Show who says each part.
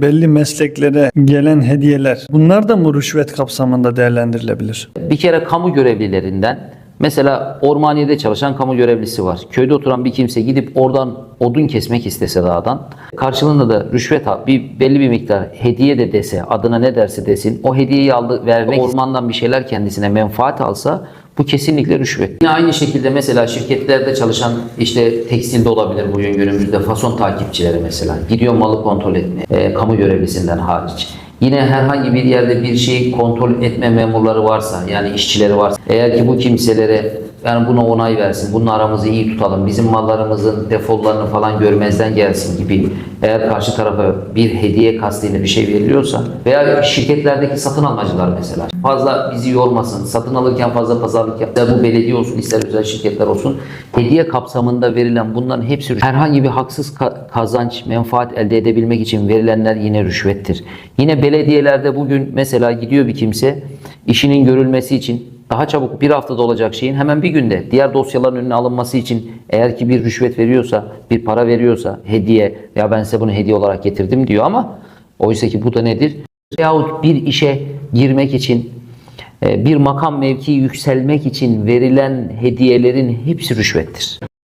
Speaker 1: Belli mesleklere gelen hediyeler bunlar da mı rüşvet kapsamında değerlendirilebilir?
Speaker 2: Bir kere kamu görevlilerinden mesela ormaniyede çalışan kamu görevlisi var. Köyde oturan bir kimse gidip oradan odun kesmek istese dağdan karşılığında da rüşvet al, bir belli bir miktar hediye de dese adına ne derse desin o hediyeyi aldı vermek ormandan bir şeyler kendisine menfaat alsa bu kesinlikle rüşvet. Yine aynı şekilde mesela şirketlerde çalışan işte tekstilde olabilir bugün günümüzde fason takipçileri mesela gidiyor malı kontrol etmeye e, kamu görevlisinden hariç. Yine herhangi bir yerde bir şeyi kontrol etme memurları varsa yani işçileri varsa eğer ki bu kimselere yani buna onay versin, bunun aramızı iyi tutalım, bizim mallarımızın defollarını falan görmezden gelsin gibi eğer karşı tarafa bir hediye kastıyla bir şey veriliyorsa veya şirketlerdeki satın almacılar mesela fazla bizi yormasın, satın alırken fazla pazarlık yap, ister bu belediye olsun ister özel şirketler olsun hediye kapsamında verilen bunların hepsi herhangi bir haksız ka- kazanç, menfaat elde edebilmek için verilenler yine rüşvettir. Yine belediyelerde bugün mesela gidiyor bir kimse işinin görülmesi için daha çabuk bir haftada olacak şeyin hemen bir günde diğer dosyaların önüne alınması için eğer ki bir rüşvet veriyorsa, bir para veriyorsa, hediye ya ben size bunu hediye olarak getirdim diyor ama oysa ki bu da nedir? Yahut bir işe girmek için, e, bir makam mevki yükselmek için verilen hediyelerin hepsi rüşvettir.